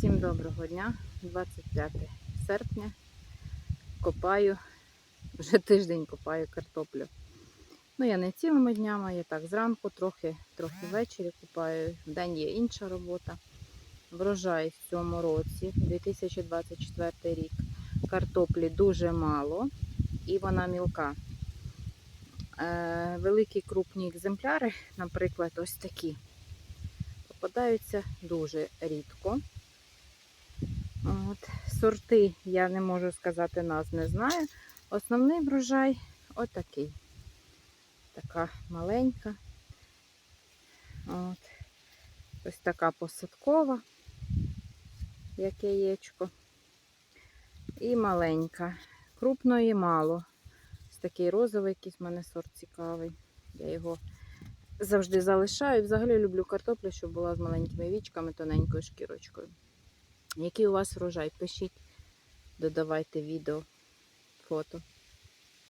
Всім доброго дня, 25 серпня. Копаю, вже тиждень копаю картоплю. Ну, я не цілими днями, я так зранку, трохи, трохи ввечері копаю. Вдень є інша робота. Врожай в цьому році, 2024 рік. Картоплі дуже мало і вона мілка. Е, великі крупні екземпляри, наприклад, ось такі, попадаються дуже рідко. От. Сорти я не можу сказати назв, не знаю. Основний врожай отакий. Така маленька. От. Ось така посадкова, як яєчко. І маленька. Крупної мало. Ось такий розовий якийсь в мене сорт цікавий. Я його завжди залишаю. Взагалі люблю картоплю, щоб була з маленькими вічками, тоненькою шкірочкою. Який у вас врожай? Пишіть, додавайте відео, фото.